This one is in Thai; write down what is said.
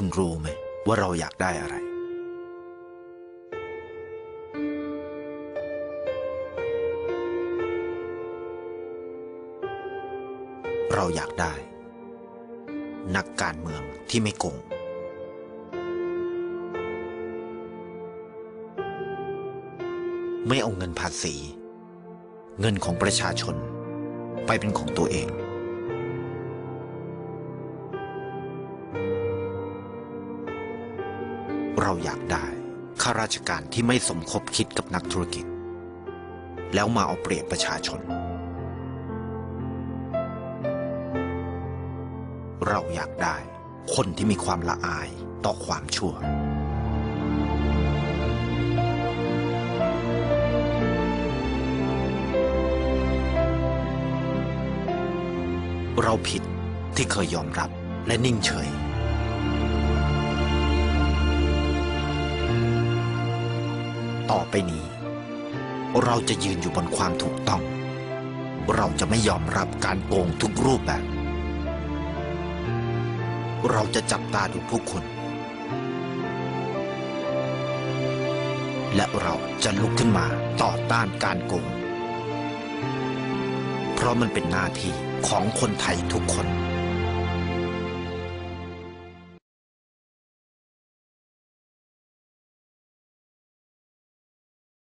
คุณรู้ไหมว่าเราอยากได้อะไร เราอยากได้ นักการเมืองที่ไม่โกง ไม่เอาเงินภาษี เงินของประชาชนไปเป็นของตัวเอง เราอยากได้ข้าราชการที่ไม่สมคบคิดกับนักธุรกิจ แล้วมาเอาเปรียบประชาชน เราอยากได้คนที่มีความละอายต่อความชั่ว เราผิดที่เคยยอมรับและนิ่งเฉย ต่อไปนี้ เราจะยืนอยู่บนความถูกต้อง เราจะไม่ยอมรับการโกงทุกรูปแบบ เราจะจับตาดูผู้คนและเราจะลุกขึ้นมาต่อต้านการโกง เพราะมันเป็นหน้าที่ของคนไทยทุกคน